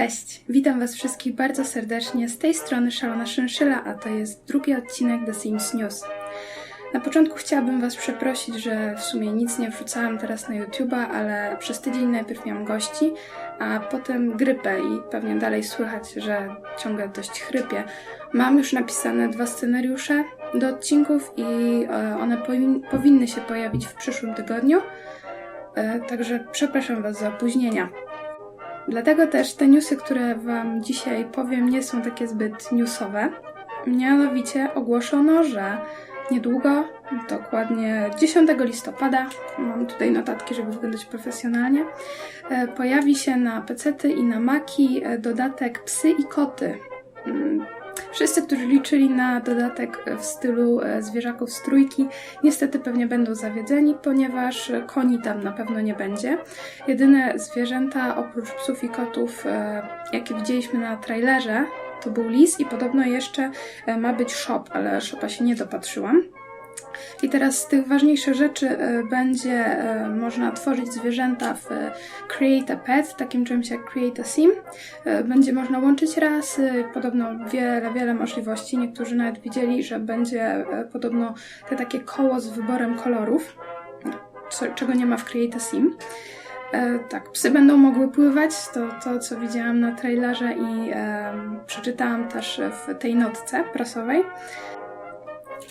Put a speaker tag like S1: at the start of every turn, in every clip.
S1: Cześć, witam Was wszystkich bardzo serdecznie. Z tej strony Szalona Szynszyla, a to jest drugi odcinek The Sims News. Na początku chciałabym Was przeprosić, że w sumie nic nie wrzucałam teraz na YouTube'a, ale przez tydzień najpierw miałam gości, a potem grypę i pewnie dalej słychać, że ciągle dość chrypię. Mam już napisane dwa scenariusze do odcinków i e, one powin- powinny się pojawić w przyszłym tygodniu. E, Także przepraszam Was za opóźnienia. Dlatego też te newsy, które Wam dzisiaj powiem, nie są takie zbyt newsowe. Mianowicie ogłoszono, że niedługo, dokładnie 10 listopada, mam tutaj notatki, żeby wyglądać profesjonalnie, e, pojawi się na pecety i na Maki e, dodatek Psy i Koty. Wszyscy, którzy liczyli na dodatek w stylu e, zwierzaków z trójki, niestety pewnie będą zawiedzeni, ponieważ koni tam na pewno nie będzie. Jedyne zwierzęta oprócz psów i kotów, e, jakie widzieliśmy na trailerze, to był lis i podobno jeszcze e, ma być shop, ale shopa się nie dopatrzyłam. I teraz z tych ważniejszych rzeczy e, będzie e, można tworzyć zwierzęta w e, Create a Pet, takim czymś jak Create a Sim. E, Będzie można łączyć rasy, podobno wiele, wiele możliwości. Niektórzy nawet widzieli, że będzie e, podobno te takie koło z wyborem kolorów, czego nie ma w Create a Sim. E, tak, psy będą mogły pływać, to to, co widziałam na trailerze i em, przeczytałam też w tej notce prasowej.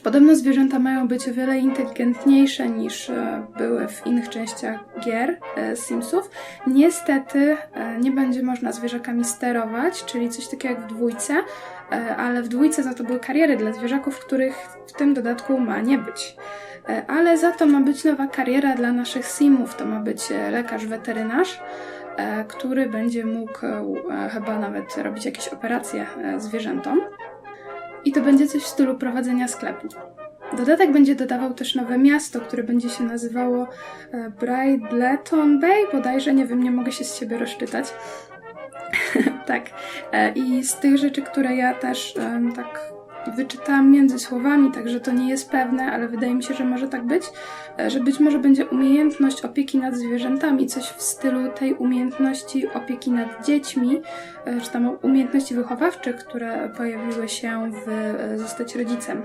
S1: Podobno zwierzęta mają być o wiele inteligentniejsze niż e, były w innych częściach gier e, Simsów. Niestety e, nie będzie można zwierzakami sterować, czyli coś takiego jak w dwójce, ale w dwójce za to były kariery dla zwierzaków, których w tym dodatku ma nie być. Ale za to ma być nowa kariera dla naszych Simów. To ma być lekarz weterynarz, e, który będzie mógł chyba nawet robić jakieś operacje zwierzętom. I to będzie coś w stylu prowadzenia sklepu. Dodatek będzie dodawał też nowe miasto, które będzie się nazywało e, Bridleton Bay, bodajże, nie wiem, nie mogę się z siebie rozczytać. tak. E, I z tych rzeczy, które ja też tak wyczytałam między słowami, także to nie jest pewne, ale wydaje mi się, że może tak być, e, że być może będzie umiejętność opieki nad zwierzętami, coś w stylu tej umiejętności opieki nad dziećmi, e, czy tam umiejętności wychowawczych, które pojawiły się w e, Zostać Rodzicem.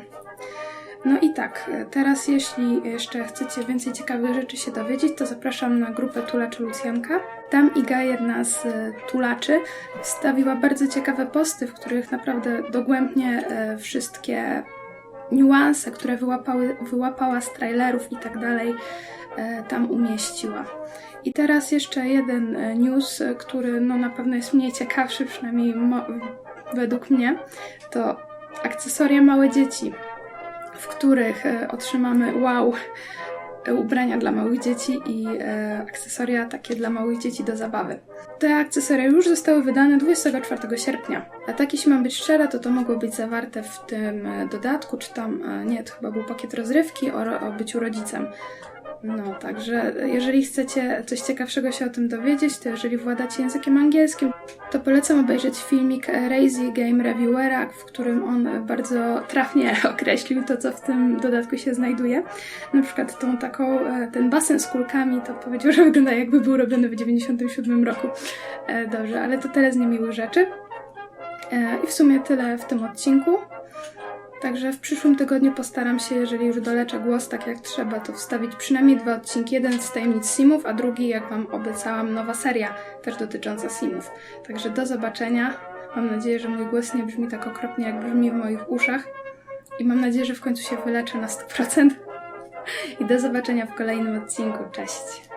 S1: No i tak, e, teraz jeśli jeszcze chcecie więcej ciekawych rzeczy się dowiedzieć, to zapraszam na grupę Tulaczu Lucjanka. Tam Iga, jedna z e, tulaczy, wstawiła bardzo ciekawe posty, w których naprawdę dogłębnie e, wszystkie niuanse, które wyłapały, wyłapała z trailerów i tak dalej, tam umieściła. I teraz jeszcze jeden news, który no, na pewno jest mniej ciekawszy, przynajmniej według mnie, to akcesoria małe dzieci w których e, otrzymamy wow ubrania dla małych dzieci i e, akcesoria takie dla małych dzieci do zabawy. Te akcesoria już zostały wydane 24 sierpnia. A tak jeśli mam być szczera, to to mogło być zawarte w tym e, dodatku, czy tam, nie, to chyba był pakiet rozrywki o, o byciu rodzicem. No, także jeżeli chcecie coś ciekawszego się o tym dowiedzieć, to jeżeli władacie językiem angielskim, to polecam obejrzeć filmik Razy Game Reviewera, w którym on bardzo trafnie określił to, co w tym dodatku się znajduje. Na przykład tą taką, e, ten basen z kulkami, to powiedział, że wygląda jakby był robiony w 97 roku. E, Dobrze, ale to tyle z niemiłych rzeczy. E, I w sumie tyle w tym odcinku. Także w przyszłym tygodniu postaram się, jeżeli już doleczę głos tak jak trzeba, to wstawić przynajmniej dwa odcinki. Jeden z tajemnic Simów, a drugi, jak Wam obiecałam, nowa seria, też dotycząca Simów. Także do zobaczenia. Mam nadzieję, że mój głos nie brzmi tak okropnie, jak brzmi w moich uszach. I mam nadzieję, że w końcu się wyleczę na 100%. I do zobaczenia w kolejnym odcinku. Cześć!